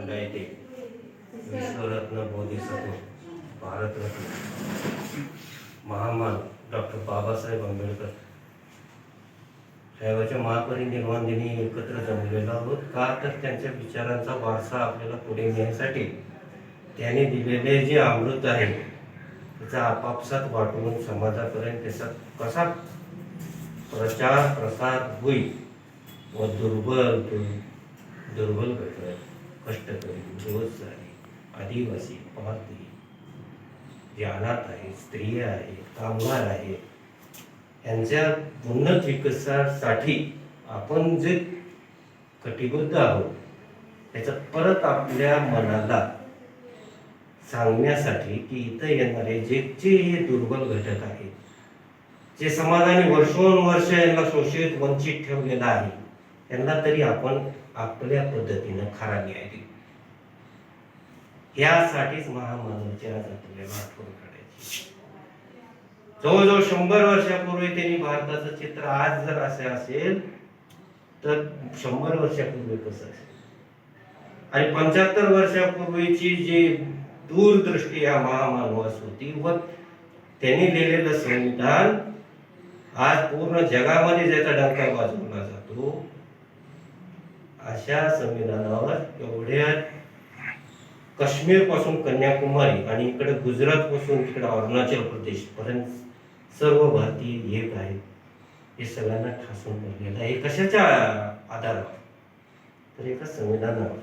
खंडा विश्वरत्न बोधिसत्व भारतरत्न. महामान डॉक्टर बाबासाहेब आंबेडकर. साहेबाच्या महापरिनिर्वाण दिनी एकत्र जमलेलो आहोत का तर त्यांच्या विचारांचा वारसा आपल्याला पुढे नेण्यासाठी त्याने दिलेले जे अमृत आहे त्याचा आपापसात वाटून समाजापर्यंत त्याचा कसा प्रचार प्रसार होईल व दुर्बल दुर्बल घटक कष्टकरी बेरोजगारी आदिवासी पारधी जे अनाथ आहेत स्त्रिया आहेत कामगार आहेत यांच्या उन्नत विकासासाठी आपण जे कटिबद्ध आहोत त्याचा परत आपल्या मनाला सांगण्यासाठी की इथं येणारे जे जे हे दुर्बल घटक आहेत जे समाजाने वर्षोनुवर्ष यांना शोषित वंचित ठेवलेलं आहे त्यांना तरी आपण आपल्या पद्धतीनं खरा न्याय देऊ यासाठीच महामानवची आज आपल्याला आठवण काढायची. जवळजवळ शंभर वर्षापूर्वी त्यांनी भारताचं चित्र आज जर असे असेल तर शंभर वर्षापूर्वी कसं असेल? आणि पंच्याहत्तर वर्षापूर्वीची जी दूरदृष्टी या महामानवास होती व त्यांनी लिहिलेलं संविधान आज पूर्ण जगामध्ये ज्याचा डंका वाजवला जातो अशा संविधानावर एवढ्या काश्मीरपासून कन्याकुमारी आणि इकडे गुजरात पासून तिकडे अरुणाचल प्रदेश पर्यंत सर्व भारतीय एक आहेत. हे सगळ्यांना ठासून पडलेलं आहे. हे कशाच्या आधारावर? तर एका संविधानावर.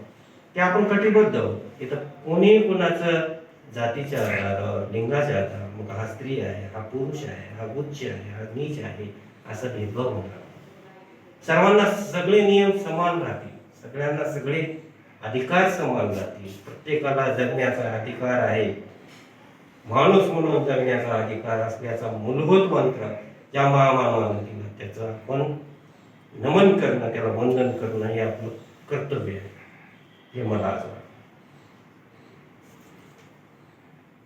ते आपण कटिबद्ध आहोत. इथं कोणी कोणाचं जातीच्या आधारावर लिंगाच्या आधारावर मग हा स्त्री आहे हा पुरुष आहे हा उच्च आहे हा नीच आहे असा भेदभाव होणार सर्वांना सगळे नियम समान राहतील. सगळ्यांना सगळे अधिकार समान राहतील. प्रत्येकाला जगण्याचा अधिकार आहे. माणूस म्हणून जगण्याचा अधिकार असल्याचा मूलभूत मंत्र ज्या महामानवानं दिला त्याचं आपण नमन करणं त्याला वंदन करणं हे आपलं कर्तव्य आहे. हे मला आज वाटतं.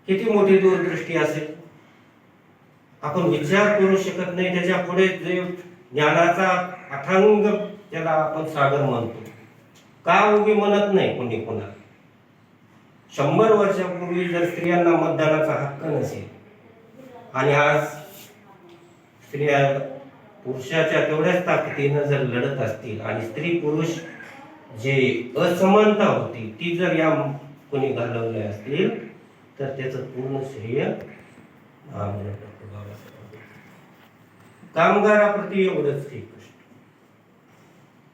किती मोठी दूरदृष्टी असेल. आपण विचार करू शकत नाही. त्याच्या पुढे जे ज्ञानाचा अथांग त्याला आपण सागर म्हणतो. का उगी म्हणत नाही कोणी कोणा शंभर वर्षापूर्वी जर स्त्रियांना मतदानाचा हक्क नसेल आणि आज स्त्रिया पुरुषाच्या तेवढ्याच ताकदीनं जर लढत असतील आणि स्त्री पुरुष जे असमानता होती ती जर या कोणी घालवल्या असतील तर त्याचं पूर्ण श्रेय महामानव डॉक्टर बाबासाहेब कामगाराप्रती एवढंच ठीक.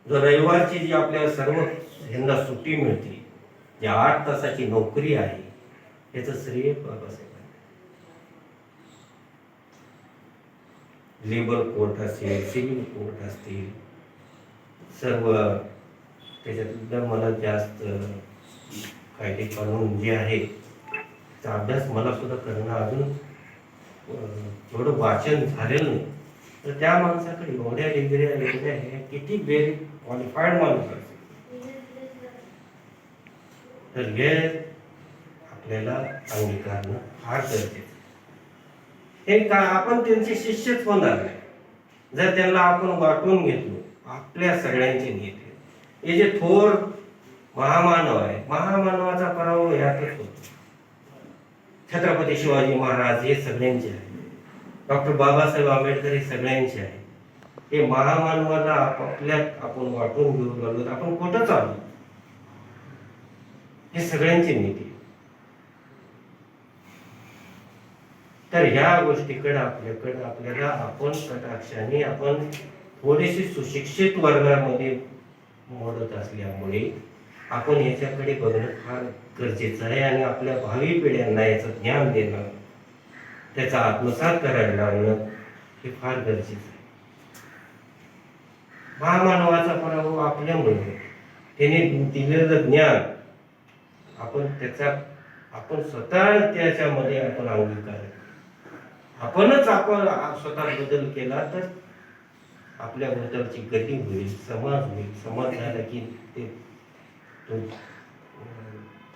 रविवारची जी आपल्याला सर्व ह्यांना सुट्टी मिळते जी आठ तासाची नोकरी आहे याचं श्रेय बाबासाहेब लेबर कोर्ट असेल सिव्हिल कोर्ट असतील सर्व त्याच्यातलं मला जास्त कायदे कानून जे आहे त्याचा अभ्यास मला सुद्धा करणं अजून थोडं वाचन झालेलं नाही. तर त्या माणसाकडे एवढ्या डिग्र्या एवढ्या हे किती वेल क्वालिफाईड माणूस असेल तर हे आपल्याला अंगीकारणं फार गरजेचं हे का आपण त्यांचे शिष्यच होणार नाही. जर त्यांना आपण वाटून घेतलो आपल्या सगळ्यांचे नेते हे जे थोर महामानव आहे महामानवाचा पराभव यातच होतो. छत्रपती शिवाजी महाराज हे सगळ्यांचे आहे डॉक्टर बाबासाहेब आंबेडकर हे सगळ्यांचे आहे हे महामानवाला आपापल्यात आपण वाटून घेऊन लागलो तर आपण कुठं चालू? हे सगळ्यांचे नेते. तर ह्या गोष्टीकडे आपल्याकडे आपल्याला आपण कटाक्षाने आपण थोडीशी सुशिक्षित वर्गामध्ये मोडत असल्यामुळे आपण याच्याकडे बघणं फार गरजेचं आहे आणि आपल्या भावी पिढ्यांना याचं ज्ञान देणं त्याचा आत्मसात करायला लागणं हे फार गरजेचं आहे. महामानवाचा पराभव आपल्यामुळे त्याने दिलेलं ज्ञान आपण त्याचा आपण स्वतः त्याच्यामध्ये आपण अंगीकार आपणच आपण स्वतः बदल केला तर आपल्या बद्दलची गती होईल समाज होईल समाज झाला की ते तो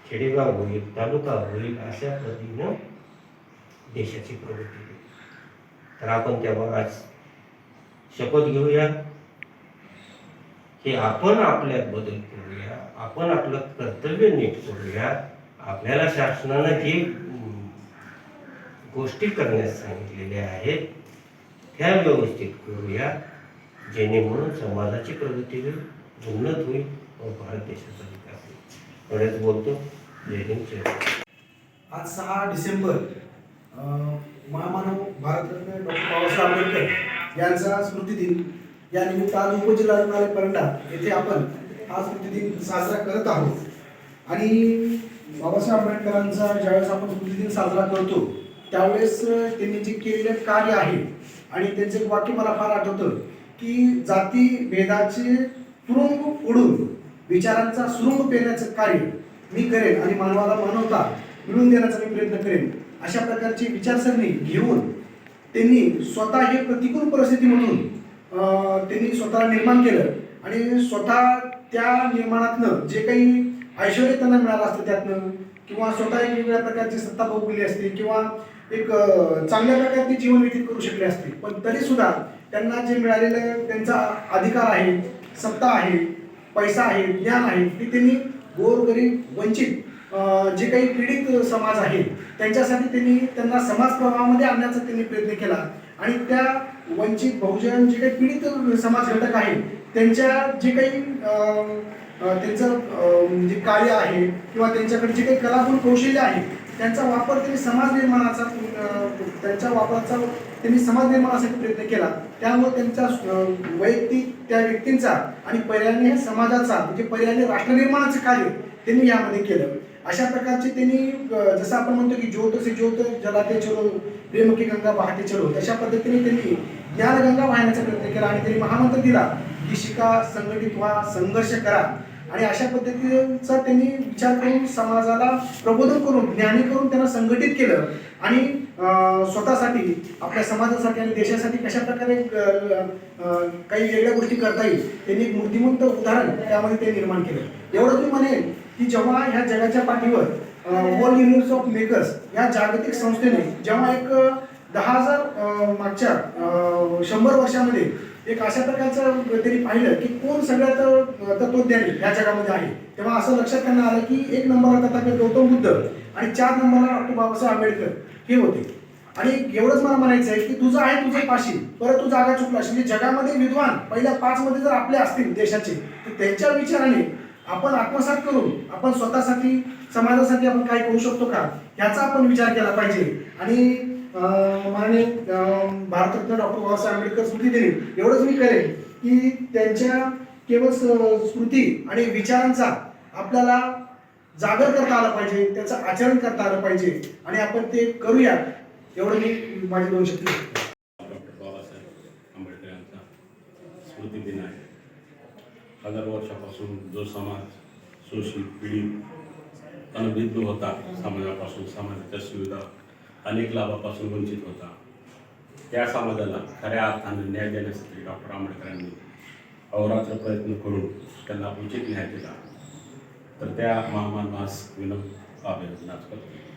खेडेगाव होईल तालुका होईल अशा पद्धतीनं देशाची प्रगती. तर आपण तेव्हा आज शपथ घेऊया. की आपण आपल्यात बदल करूया आपण आपलं कर्तव्य नीट करूया. आपल्याला शासनानं जे गोष्टी करण्यास सांगितलेल्या आहेत त्या व्यवस्थित करूया. जेणेकरून समाजाची प्रगती होईल उन्नत होईल व भारत देशाचा विकास होईल. एवढ्याच बोलतो. जय हिंद आज सहा डिसेंबर महामानव भारतरत्न डॉक्टर बाबासाहेब आंबेडकर यांचा स्मृतिदिन या निमित्त आज उपजिल्हा रुग्णालय परंडा येथे आपण हा स्मृतिदिन साजरा करत आहोत. आणि बाबासाहेब आंबेडकरांचा ज्यावेळेस आपण स्मृतिदिन साजरा करतो त्यावेळेस त्यांनी जे केलेले कार्य आहे आणि त्यांचं एक वाक्य मला फार आठवतं की जाती भेदाचे तुरुंग उडून विचारांचा सुरुंग पेरण्याचं कार्य मी करेन आणि मानवाला मानवता मिळून देण्याचा मी प्रयत्न करेन. अशा प्रकारची विचारसरणी घेऊन त्यांनी स्वतः हे प्रतिकूल परिस्थितीमधून म्हणून त्यांनी स्वतःला निर्माण केलं. आणि स्वतः त्या निर्माणातनं जे काही ऐश्वर्य त्यांना मिळालं असतं त्यातनं किंवा स्वतः एक वेगवेगळ्या प्रकारची सत्ता भोगली असते किंवा एक चांगल्या प्रकारचे जीवन व्यतीत करू शकले असते. पण तरी सुद्धा त्यांना जे मिळालेलं त्यांचा अधिकार आहे सत्ता आहे पैसा आहे ज्ञान आहे ते त्यांनी गोरगरीब वंचित जे काही पीडित समाज आहे त्यांच्यासाठी त्यांनी त्यांना समाज प्रवाहामध्ये आणण्याचा त्यांनी प्रयत्न केला. आणि त्या वंचित बहुजन जे काही पीडित समाज घटक आहे त्यांच्या जे काही त्यांचं जे म्हणजे कार्य आहे किंवा त्यांच्याकडे जे काही कलागुण कौशल्य आहे त्यांचा वापर त्यांनी समाज निर्माणाचा त्यांच्या वापराचा त्यांनी समाज निर्माणासाठी प्रयत्न केला. त्यामुळे त्यांचा वैयक्तिक त्या व्यक्तींचा आणि पर्यायाने समाजाचा म्हणजे पर्यायाने राष्ट्रनिर्माणाचं कार्य त्यांनी यामध्ये केलं. अशा प्रकारचे त्यांनी जसं आपण म्हणतो की ज्योत से ज्योत जलाते चलो प्रेम की गंगा पहाटे चलो तशा पद्धतीने त्यांनी ज्ञानगंगा वाहण्याचा प्रयत्न केला आणि त्यांनी महामंत्र दिला की शिका संघटित व्हा संघर्ष करा. आणि अशा पद्धतीचा त्यांनी विचार करून समाजाला प्रबोधन करून ज्ञानी करून त्यांना संघटित केलं. आणि स्वतःसाठी आपल्या समाजासाठी आणि देशासाठी कशा प्रकारे काही वेगळ्या गोष्टी करता येईल त्यांनी एक मूर्तिमंत उदाहरण त्यामध्ये ते निर्माण केलं. एवढं मी म्हणेन की जेव्हा ह्या जगाच्या पाठीवर वर्ल्ड युनिव्हर्स ऑफ मेकर्स या जागतिक संस्थेने जेव्हा एक दहा हजार मागच्या शंभर वर्षामध्ये एक अशा प्रकारचं त्यांनी पाहिलं की कोण सगळ्यात तत्वज्ञानी या जगामध्ये आहे. तेव्हा असं लक्षात त्यांना आलं की एक नंबरला तथागत गौतम बुद्ध आणि चार नंबरला डॉक्टर बाबासाहेब आंबेडकर हे होते. आणि एवढंच मला म्हणायचं आहे की तुझं आहे तुझे पाशी परत तू जागा चुकलास. म्हणजे जगामध्ये विद्वान पहिल्या पाच मध्ये जर आपले असतील देशाचे तर त्यांच्या विचाराने आपण आत्मसात करून आपण स्वतःसाठी समाजासाठी आपण काय करू शकतो का? ह्याचा आपण विचार केला पाहिजे. आणि माननीय भारतरत्न डॉक्टर बाबासाहेब आंबेडकर स्मृती दिली एवढंच मी करेन की त्यांच्या केवळ स्मृती आणि विचारांचा आपल्याला जागर करता आला पाहिजे त्याचं आचरण करता आलं पाहिजे आणि आपण ते करूया एवढं मी माझी दोन शक्ती. डॉक्टर बाबासाहेब आंबेडकर यांचा स्मृती दिन आहे. हजार वर्षापासून जो समाज शोषित पीडित अनभिज्ञ होता समाजापासून समाजाच्या सुविधा अनेक लाभापासून वंचित होता. त्या समाजाला खऱ्या अर्थाने न्याय देण्यासाठी डॉक्टर आंबेडकरांनी अहोरात्र प्रयत्न करून त्यांना उचित न्याय दिला. तर त्या महामानास विनोद बाबे करतो.